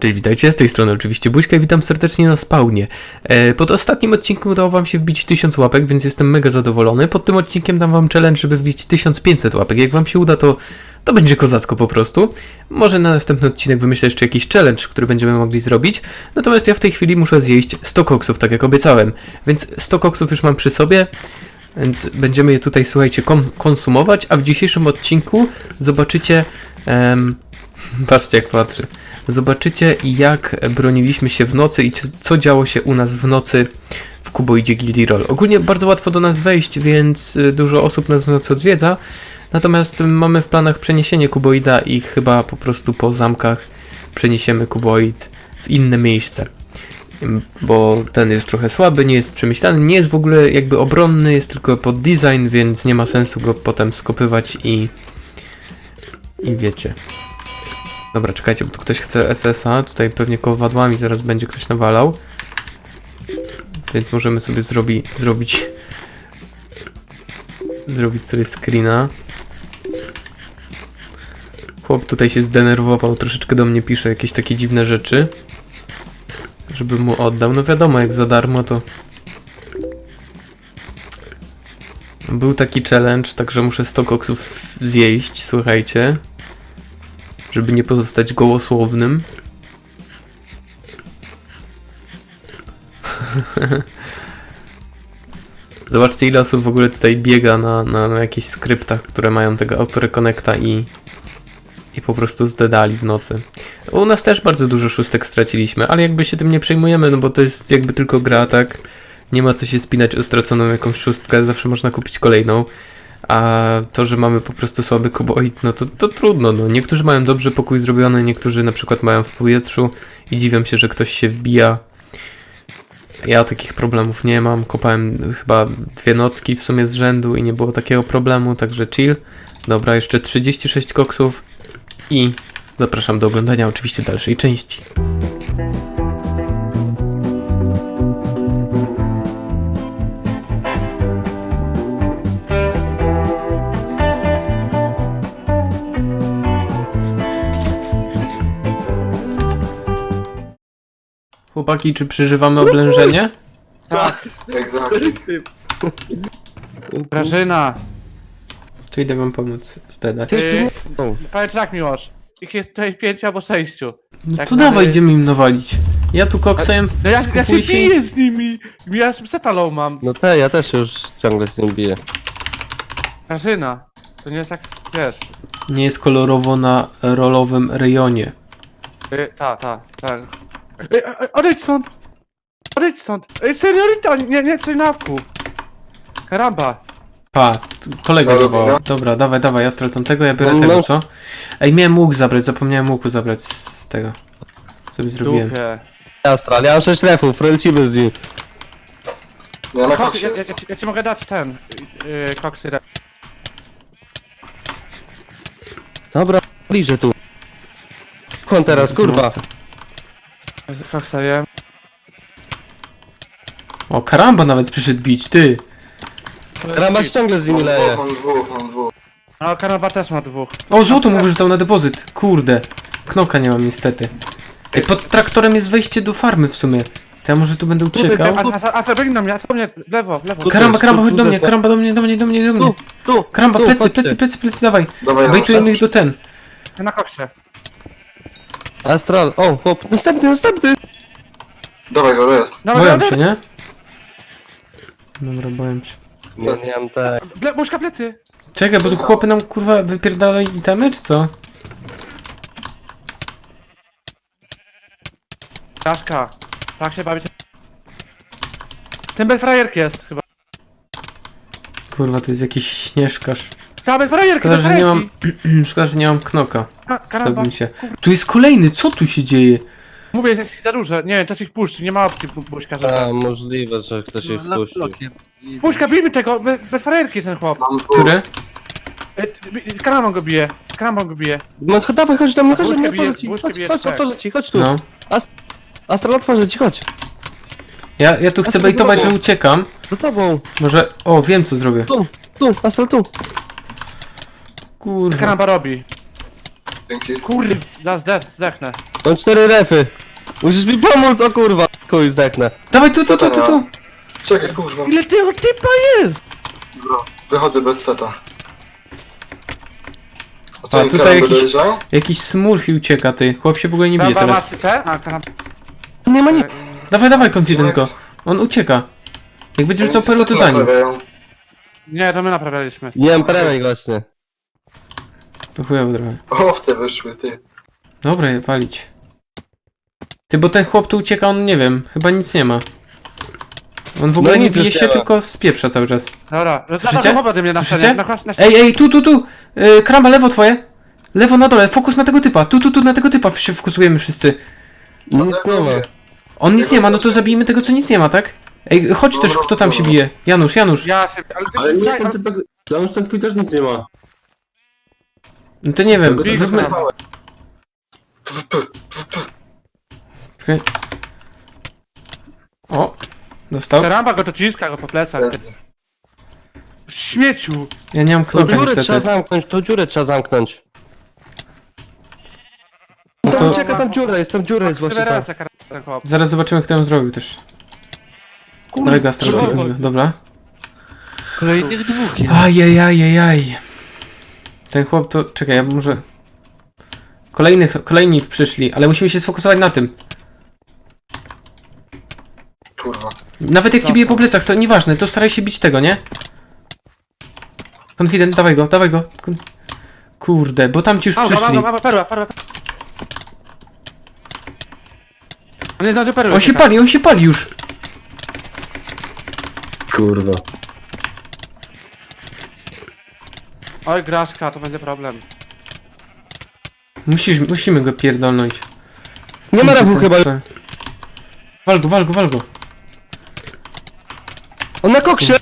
Cześć, witajcie, z tej strony oczywiście Buźka i witam serdecznie na spawnie. E, pod ostatnim odcinkiem udało wam się wbić 1000 łapek, więc jestem mega zadowolony. Pod tym odcinkiem dam wam challenge, żeby wbić 1500 łapek. Jak wam się uda, to, to będzie kozacko po prostu. Może na następny odcinek wymyślę jeszcze jakiś challenge, który będziemy mogli zrobić. Natomiast ja w tej chwili muszę zjeść 100 koksów, tak jak obiecałem. Więc 100 koksów już mam przy sobie. Więc będziemy je tutaj, słuchajcie, kon- konsumować, a w dzisiejszym odcinku zobaczycie... em, patrzcie jak patrzy. Zobaczycie jak broniliśmy się w nocy i co- działo się u nas w nocy w Kuboidzie Guildy Roll. Ogólnie bardzo łatwo do nas wejść, więc y, dużo osób nas w nocy odwiedza. Natomiast mamy w planach przeniesienie Kuboida i chyba po prostu po zamkach przeniesiemy Kuboid w inne miejsce. Ym, Bo ten jest trochę słaby, nie jest przemyślany, nie jest w ogóle jakby obronny, jest tylko pod design, więc nie ma sensu go potem skopywać i... I wiecie. Dobra, czekajcie, bo tu ktoś chce SS-a. Tutaj pewnie kowadłami zaraz będzie ktoś nawalał. Więc możemy sobie zrobi, zrobić... Zrobić sobie screena. Chłop tutaj się zdenerwował, troszeczkę do mnie pisze jakieś takie dziwne rzeczy. Żeby mu oddał. No wiadomo, jak za darmo to... Był taki challenge, także muszę 100 koksów zjeść, słuchajcie żeby nie pozostać gołosłownym. Zobaczcie ile osób w ogóle tutaj biega na, na, na jakichś skryptach, które mają tego autoreconnecta i i po prostu zdedali w nocy. U nas też bardzo dużo szóstek straciliśmy, ale jakby się tym nie przejmujemy, no bo to jest jakby tylko gra, tak? Nie ma co się spinać o straconą jakąś szóstkę, zawsze można kupić kolejną. A to, że mamy po prostu słaby kuboid, no to, to trudno. No. Niektórzy mają dobrze pokój zrobiony, niektórzy na przykład mają w powietrzu i dziwią się, że ktoś się wbija. Ja takich problemów nie mam. Kopałem chyba dwie nocki w sumie z rzędu i nie było takiego problemu, także chill. Dobra, jeszcze 36 koksów i zapraszam do oglądania oczywiście dalszej części. Chłopaki, czy przeżywamy oblężenie? Tak, Exactly. Grażyna. To idę wam pomóc zdedać. Ty, powiedz tak Miłosz. Ich jest tutaj pięć albo sześciu. No tak to mamy- dawaj, idziemy im nawalić. Ja tu koksem No ja, ja się skupuję się... biję z nimi. Ja setalą mam. No te, ja też już ciągle z nim biję. Grażyna. To nie jest tak, wiesz. Nie jest kolorowo na rolowym rejonie. Y, ta, ta, ta. Y, odejdź stąd. Odejdź stąd. Y, seniorita, nie, nie chcę nawku. Karamba. Pa, kolega Dobra, zawołał. dobra. Dobra, dawaj, dawaj, ja stracę tego, ja biorę No, tego, no. co? Ej, miałem łuk zabrać, zapomniałem łuku zabrać z tego. Sobie zrobiłem. Dupie. Astral, ja mam 6 refów, lecimy z nim. Ja na Kok, koksie ja, ja, jestem. ci- ja ci mogę dać ten. Yy, koksy. re- Dobra, bliżej tu. Kon teraz, kurwa. Wiem. O, karamba nawet przyszedł bić, ty! Ramasz ciągle z nimi Mam leje. dwóch, mam dwóch, mam dwóch. No, karamba też ma dwóch. O, złoto mu wyrzucał na depozyt. Kurde. Knoka nie mam niestety. Ej, pod traktorem jest wejście do farmy w sumie. To ja może tu będę uciekał? A, a, a, a biegnij do mnie, a mnie, w lewo, w lewo. Karamba, karamba, chodź do mnie, karamba do mnie, do mnie, do mnie, do mnie. Tu, tu, Karamba, tu, plecy, chodźcie. plecy, plecy, plecy, dawaj. Wejtujemy muszę. ich do ten. Na koksie. Astral, o, chłop, następny, następny. Dawaj go, jest. Dobra, Boję dobra, się, nie? Dobra, boję się. Nie, nie mam te. Ble, muszka plecy. Czekaj, bo tu chłopy nam kurwa wypierdalali itemy, czy co? Czaszka. Tak się bawić. Ten bez frajerki jest chyba. Kurwa, to jest jakiś śnieżkarz. Frajerki, Szkoda, że nie mam... Szkoda, że nie mam knoka. Ka- Karamba. Się... Tu jest kolejny, co tu się dzieje? Mówię, że jest ich za dużo. Nie, się ich puszczy, nie ma opcji pu- puszka, A, że możliwe, że ktoś ich wpuścił. Puszka, bijmy tego, bez, bez frajerki jest ten chłop. Mam dwóch. Które? Karambą go bije, karambą go bije. No cho- dawaj, chodź mnie, chodź mnie, bije, otworzę ci, buźkę chodź, bije chodź, otworzę ci, chodź tu. No. Astral, otworzę ci, chodź. Ja, ja tu chcę bejtować, że uciekam. Za tobą. Może... O, wiem co zrobię. Tu, tu, Astral, tu. Kurwa. Karamba robi. Dzięki. Kurde, zaraz zdech- zdechnę. Mam cztery refy. Musisz mi pomóc, o kurwa. Chuj, zdechnę. Dawaj tu, tu, tu, tu, tu. Czekaj, kurwa. Ile tego typa jest? Dobra, wychodzę bez seta. A A, co, tutaj tutaj jakiś- jakiś... dojeżdżał? Jakiś smurf i ucieka, ty. Chłop się w ogóle nie bije teraz. te? A, krab... Nie ma nic. Dawaj, dawaj, konfidenko. On ucieka. Jak będziesz rzucał perłę, to za nim. naprawiają. Nie, to my naprawialiśmy. Nie mam perełek właśnie. To chujowo trochę. Owce wyszły, ty. Dobra, walić. Ty, bo ten chłop tu ucieka, on nie wiem, chyba nic nie ma. On w ogóle nie nic bije już się, nie ma. tylko spieprza cały czas. Dobra, Słyszycie? chłopa ode mnie na Słyszycie? Na, na, Ej, ej, tu, tu, tu! Yy, kramba, lewo twoje! Lewo na dole, fokus na tego typa. Tu, tu, tu, na tego typa się fokusujemy wszyscy. Nic nie ma. On nic nie ma, no to zabijmy tego, co nic nie ma, tak? Ej, chodź też, kto tam się bije. Janusz, Janusz. Ja się... Ale, ty, Ale nie, ten typek, załóż ten twój też nic nie ma. No to nie wiem, Tego zróbmy... PvP. Czekaj. O, dostał. Karamba go dociska go po plecach. Jezu. Śmieciu! Ja nie mam To knopek dziurę trzeba niestety. zamknąć, to dziurę trzeba zamknąć. No Tam to ucieka, tam dziura jest, tam dziura jest właśnie tam. karamba, chłop. zaraz zobaczymy, kto ją zrobił też. Gaz Kurwa. Dobra. Kolejnych dwóch jest. Ajajajajaj. Ten chłop to... Czekaj, ja może... Kolejnych, kolejni przyszli, ale musimy się sfokusować na tym. Kurwa. Nawet jak ci bije po plecach, to nieważne, to staraj się bić tego, nie? Confident, dawaj go, dawaj go. Kon- Kurde, bo tam ci już mam przyszli. go, perła, perła. On nie zdąży perły. On się uciekać. pali, on się pali już. Kurwa. Oj, graszka, to będzie problem. Musisz, musimy go pierdolnąć. Nie ma rewu chyba. Wal go, wal go, wal go. On na koksie.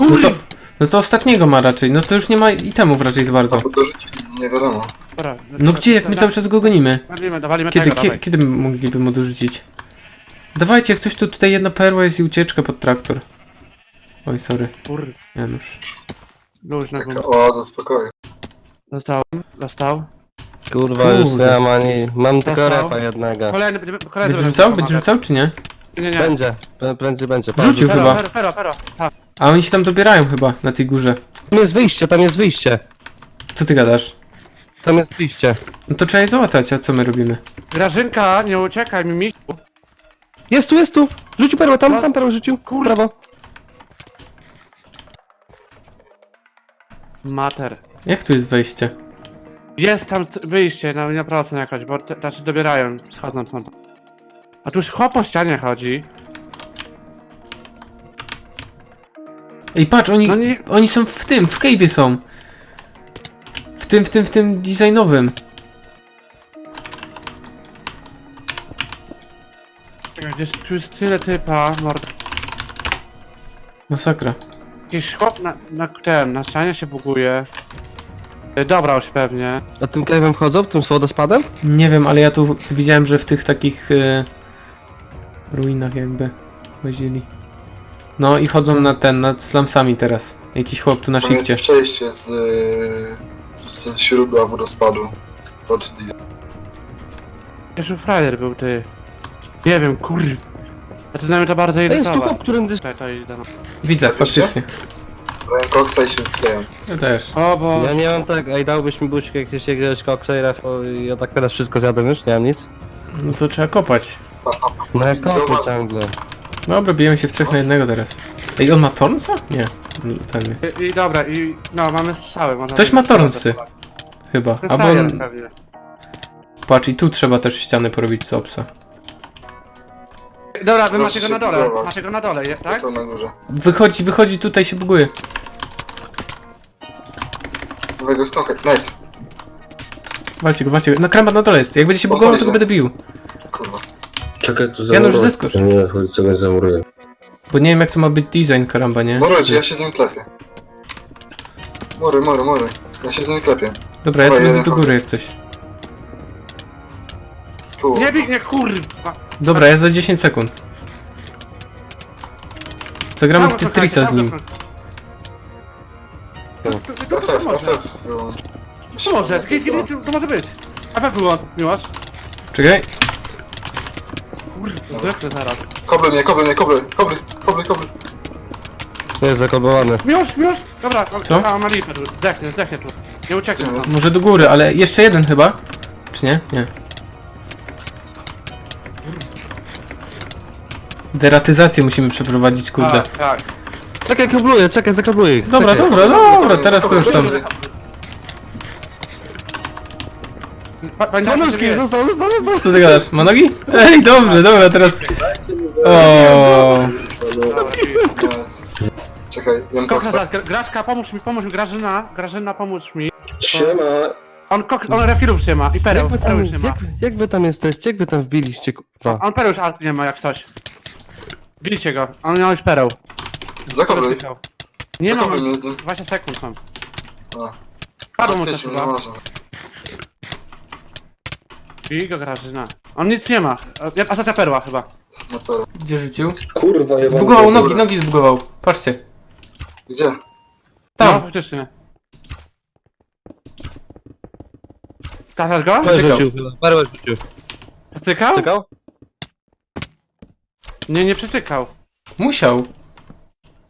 No to, no to ostatniego ma raczej, no to już nie ma itemów raczej za bardzo. Albo dorzucili, nie wiadomo. Dobra. No gdzie, jak my cały czas go gonimy? Walimy, dawalimy Kiedy, tego, kie, dawaj. kiedy mogliby mu dorzucić? Dawajcie, jak coś tu tutaj jedna perła jest i ucieczka pod traktor. Oj, sorry, Kur... Janusz. Luźno, Taka gum. oaza spokoju. Dostał, dostał. Kurwa, już Kurde. nie mam ani... Mam tylko Dostał. refa jednego. Kolejny, będzie- kolejny Będziesz będzie rzucał? Będziesz rzucał, czy nie? Nie, nie. Będzie, prędzej będzie. Rzucił. Pero, chyba. pero, pero, pero. Tak. A oni się tam dobierają chyba, na tej górze. Tam jest wyjście, tam jest wyjście. Co ty gadasz? Tam jest wyjście. No to trzeba je załatać, a co my robimy? Grażynka, nie uciekaj mi, misiu. Jest tu, jest tu! Rzucił perłę, tam, No. tam perłę rzucił. Brawo. Mater. Jak tu jest wejście? Jest tam s- wyjście na, na prosto jakoś, bo te, się dobierają, schodzą stąd. A tu już chłop po ścianie chodzi. Ej, patrz, oni, No nie... oni są w tym, w cave'ie są. W tym, w tym, w tym designowym. Czekaj, Gdzieś tu jest tyle typa, mord... Masakra. Jakiś chłop na, na tym, na ścianie się buguje. Y, Dobrał się pewnie. A tym kajwem wchodzą, tym z wodospadem? Nie wiem, ale ja tu widziałem, że w tych takich e, ruinach jakby łazili. No i chodzą na ten, nad slumsami teraz. Jakiś chłop tu na Tam jest shifcie. przejście z, y, z źródła wodospadu. Pod. Jeszcze frajer był ty. Nie wiem, kurw. Zaczynamy to bardzo Ej, jest tu irytować. chłop, którym dys... Czekaj, to idę. Widzę, faktycznie. Brają koksa i się wkleją. Ja też. O bo... Ja nie mam tak, ej dałbyś mi buźkę jakieś jakiegoś koksa i ref... o, ja tak teraz wszystko zjadłem już, nie mam nic. No to trzeba kopać. No jak kopy ciągle. Dobra, bijemy się w trzech na jednego teraz. Ej, on ma tornca? Nie. Ten nie. I, I dobra, i no mamy strzały. Można Ktoś ma tornsy. Chyba. Albo on... Patrz, i tu trzeba też ściany porobić z obsa. Dobra, wy Proszę macie go się na dole, budować. macie go na dole, je- tak? są na górze. Wychodzi, wychodzi, tutaj się buguje. Nowego skąkać. Nice. Walcie go, walcie go. Na kręba na dole jest. Jak będzie się bugował, to go będę bił. Kurwa. Czekaj, to Janusz, zamuruję. zeskocz. Nie, chodź, co go zamuruję. Bo nie wiem jak to ma być design, karamba, nie? Morujcie, ja się z nim klepię. Mory, mory, mory. Ja się z nim klepię. Dobra, ja tu będę jeden do góry jak coś. Kurwa. Nie biegnie, kurwa! Dobra, ja za 10 sekund. Zagramy w Tetrisa z nim. To- to- to- to. FF. wyłącz. To może, kiedy, kiedy to może być? FF wyłącz, miłość. Czekaj. Kurwa, zdechnę zaraz. Kobry mnie, kobry mnie, kobry, kobry, kobry, kobry. Jest zakoblowany. Już, już! Dobra, Co? A, ma lipę tu. Zdechnie, zdechnie tu. Nie tam. Może do góry, ale jeszcze jeden chyba? Czy nie? Nie. Deratyzację musimy przeprowadzić, kurde. Tak, tak. Czekaj, kabluję, czekaj, zakabluję ich. Dobra, czekaj. dobra, dobra, teraz to już tam. Pa- został, został, został. Co ty gadasz? Ma nogi? Ej, dobrze, dobra, teraz... O. Czekaj, jem Koksa, Gra- Graszka, pomóż mi, pomóż mi, Grażyna, Grażyna, pomóż mi. Siema. On, kok, on refilów nie ma i pereł, Jak wy, pereł tam, już nie ma. jak, jak wy tam jesteście? Jak wy tam wbiliście, kurwa? On pereł już nie ma jak coś. Bijcie go, on miał już pereł. Zakobry. Nie ma, Zakobry mam mnie z nim. 20 sekund mam. A. Padł mu też Faktycznie, nie chyba. można. Bij go Grażyna. On nic nie ma. A- Ostatnia perła chyba. Na gdzie rzucił? Kurwa, ja Zbugował nogi, nogi zbugował. Patrzcie. Gdzie? No, Tam. faktycznie. Trafiasz go? Perłę Czekał. rzucił chyba, perłę rzucił. Czekał? Nie, nie przecykał. Musiał.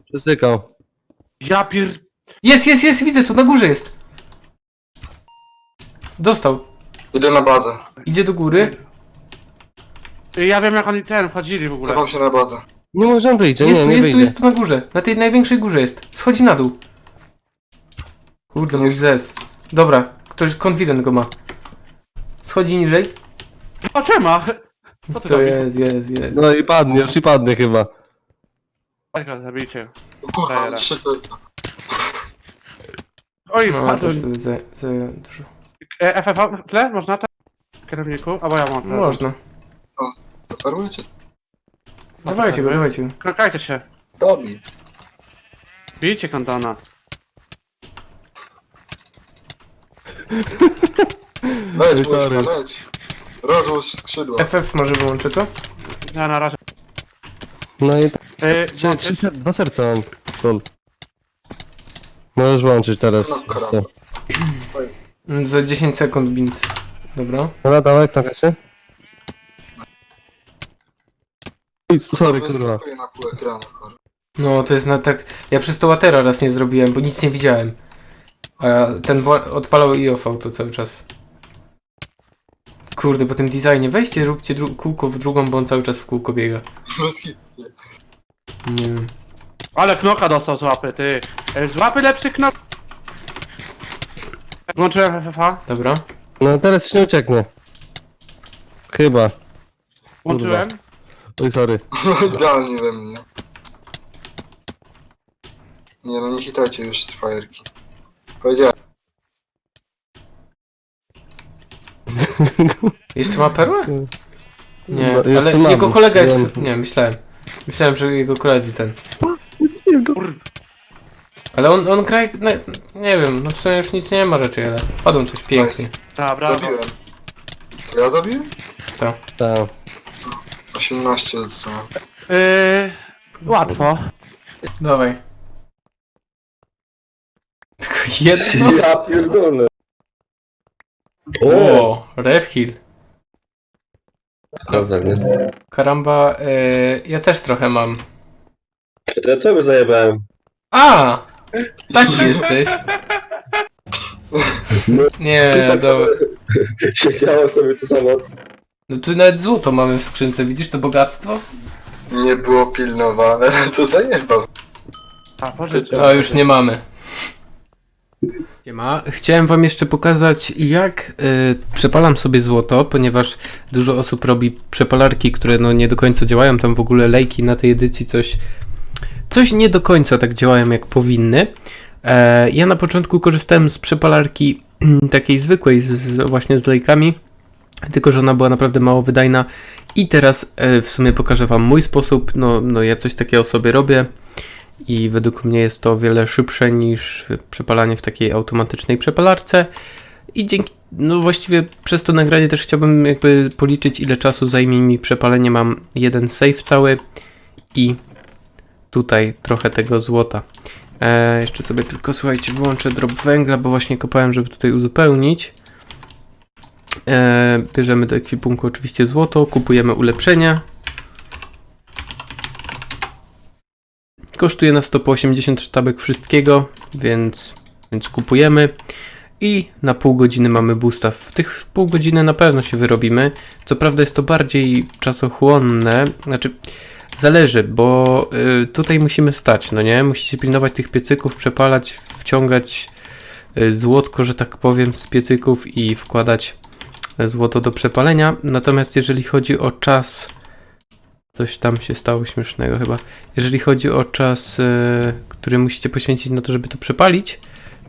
Przecykał. Ja pier... Jest, jest, jest, widzę, tu na górze jest. Dostał. Idę na bazę. Idzie do góry. Ja wiem jak oni ten wchodzili w ogóle. Tepam się na bazę. Nie może on wyjdzie, Jest nie, tu, nie jest tu, jest tu na górze. Na tej największej górze jest. Schodzi na dół. Kurde, mój Jest. zes. Dobra, ktoś konfident go ma. Schodzi niżej. O, czema? Co ty To robisz? jest, jest, jest. No i padnie, już i padnie chyba. Go, zabijcie. Kurwa, mam trzy serca. Oj, No, padł. to już sobie za, za dużo. E, FFV, tle? Można tak? Kierowniku? Albo ja mam. tle. Można. Czy... Dawajcie go, dawajcie go. Krokajcie się. Robi. Bijcie kondona. Leć, Sorry. Leć. Rozłóż skrzydła. FF może wyłączę, co? Ja na razie. No i tak, E, trzy, trzy, ser- dwa serca mam. Kul. Możesz łączyć teraz. No. Mm, Za 10 sekund bint. Dobra. No dawaj, tak się. Oj, Sorry, kurwa. Wyskakuje na pół ekranu. kurwa. No, to jest na tak... Ja przez to łatera raz nie zrobiłem, bo nic nie widziałem. A ja ten wo- odpalał IOV to cały czas. Kurde, po tym designie weźcie, róbcie dru- kółko w drugą, bo on cały czas w kółko biega. Bez hitu. Nie wiem. Ale knoka dostał z łapy, ty. E, Z łapy lepszy knok. Włączyłem FFA. Dobra. No teraz już nie ucieknie. Chyba. Włączyłem. Oj, sorry. No idealnie we mnie. Nie no, nie hitajcie już z fajerki. Powiedziałem. Jeszcze ma perłę? Nie, No, jeszcze ale mam. jego kolega jest... Wiem. Nie, myślałem. Myślałem, że jego koledzy ten. Ale on, on gra... jak- No, nie wiem, no w sumie już nic nie ma raczej, ale padł coś pięknie. Nice. Dobra, Zabiłem. To ja zabiłem? Tak. 18 dostałem. Yy, łatwo. Dawaj. Tylko jedno? Ja pierdolę. O! Revhill. Kozak, nie? Karamba, y, ja też trochę mam. To ja tobie zajebałem. A! Taki jesteś. Nie, Ty tak dobra. samo siedziałem sobie to samo. No tu nawet złoto mamy w skrzynce, widzisz to bogactwo? Nie było pilnowane, to zajebał. A, pożyczę. To już nie mamy. Siema. Chciałem wam jeszcze pokazać jak y, przepalam sobie złoto, ponieważ dużo osób robi przepalarki, które no nie do końca działają, tam w ogóle lejki na tej edycji coś coś nie do końca tak działają jak powinny. E, ja na początku korzystałem z przepalarki takiej zwykłej, z, z, właśnie z lejkami, tylko że ona była naprawdę mało wydajna i teraz e, w sumie pokażę wam mój sposób, no, no ja coś takiego sobie robię i według mnie jest to o wiele szybsze niż przepalanie w takiej automatycznej przepalarce i dzięki, no właściwie przez to nagranie też chciałbym jakby policzyć ile czasu zajmie mi przepalenie, mam jeden save cały i tutaj trochę tego złota. E, jeszcze sobie tylko słuchajcie, wyłączę drop węgla, bo właśnie kopałem, żeby tutaj uzupełnić. E, bierzemy do ekwipunku oczywiście złoto, kupujemy ulepszenia. Kosztuje nas to po 80 sztabek wszystkiego, więc, więc kupujemy. I na pół godziny mamy boosta. W tych pół godziny na pewno się wyrobimy. Co prawda jest to bardziej czasochłonne, znaczy zależy, bo y, tutaj musimy stać, no nie? Musicie pilnować tych piecyków, przepalać, wciągać y, złotko, że tak powiem, z piecyków i wkładać złoto do przepalenia. Natomiast jeżeli chodzi o czas, coś tam się stało śmiesznego chyba. Jeżeli chodzi o czas, y, który musicie poświęcić na to, żeby to przepalić,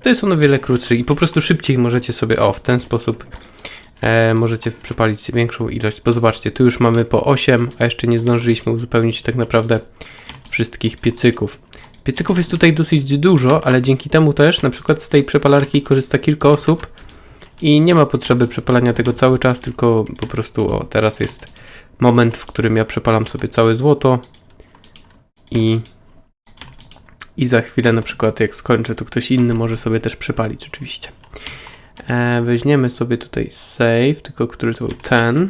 to jest on o wiele krótszy i po prostu szybciej możecie sobie, o, w ten sposób e, możecie przepalić większą ilość, bo zobaczcie, tu już mamy po 8, a jeszcze nie zdążyliśmy uzupełnić tak naprawdę wszystkich piecyków. Piecyków jest tutaj dosyć dużo, ale dzięki temu też na przykład z tej przepalarki korzysta kilka osób i nie ma potrzeby przepalania tego cały czas, tylko po prostu o, teraz jest moment, w którym ja przepalam sobie całe złoto i i za chwilę na przykład jak skończę, to ktoś inny może sobie też przepalić oczywiście. E, weźmiemy sobie tutaj save, tylko który to był ten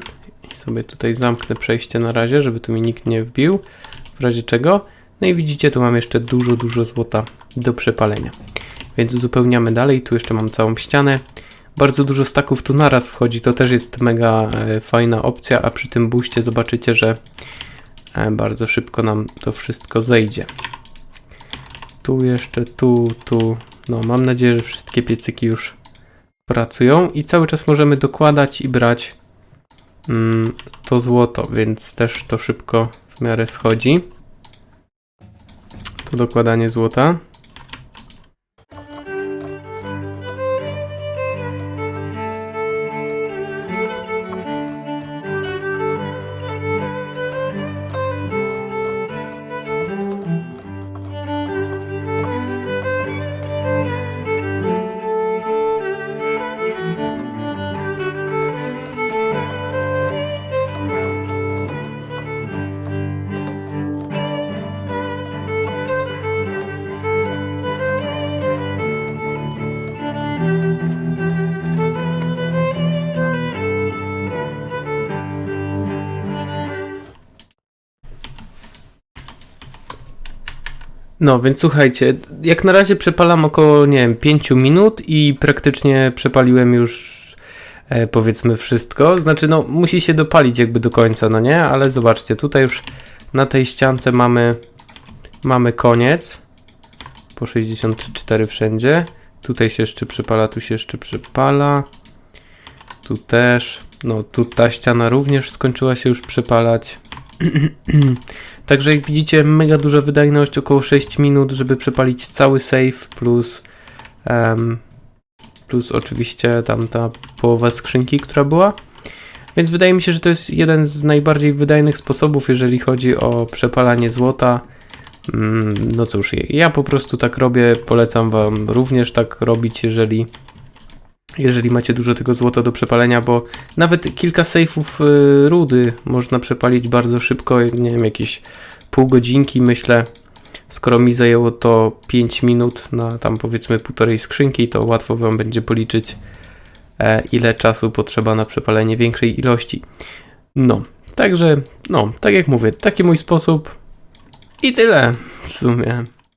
i sobie tutaj zamknę przejście na razie, żeby tu mi nikt nie wbił, w razie czego. No i widzicie, tu mam jeszcze dużo, dużo złota do przepalenia. Więc uzupełniamy dalej, tu jeszcze mam całą ścianę. Bardzo dużo staków tu naraz wchodzi, to też jest mega e, fajna opcja, a przy tym buście zobaczycie, że e, bardzo szybko nam to wszystko zejdzie. Tu jeszcze, tu, tu. No, mam nadzieję, że wszystkie piecyki już pracują i cały czas możemy dokładać i brać mm, to złoto, więc też to szybko w miarę schodzi. To dokładanie złota. No, więc słuchajcie, jak na razie przepalam około, nie wiem, 5 minut i praktycznie przepaliłem już e, powiedzmy wszystko. Znaczy, no, musi się dopalić jakby do końca, no nie? Ale zobaczcie, tutaj już na tej ściance mamy, mamy koniec. Po 64 wszędzie. Tutaj się jeszcze przepala, tu się jeszcze przepala. Tu też. No, tu ta ściana również skończyła się już przepalać. Także jak widzicie, mega duża wydajność, około 6 minut, żeby przepalić cały save, plus, em, plus oczywiście tam ta połowa skrzynki, która była. Więc wydaje mi się, że to jest jeden z najbardziej wydajnych sposobów, jeżeli chodzi o przepalanie złota. Mm, No cóż, ja po prostu tak robię, polecam Wam również tak robić, jeżeli, jeżeli macie dużo tego złota do przepalenia, bo nawet kilka sejfów y, rudy można przepalić bardzo szybko, nie wiem, jakieś pół godzinki myślę. Skoro mi zajęło to 5 minut na tam powiedzmy półtorej skrzynki, to łatwo Wam będzie policzyć e, ile czasu potrzeba na przepalenie większej ilości. No, także, no, tak jak mówię, taki mój sposób i tyle w sumie.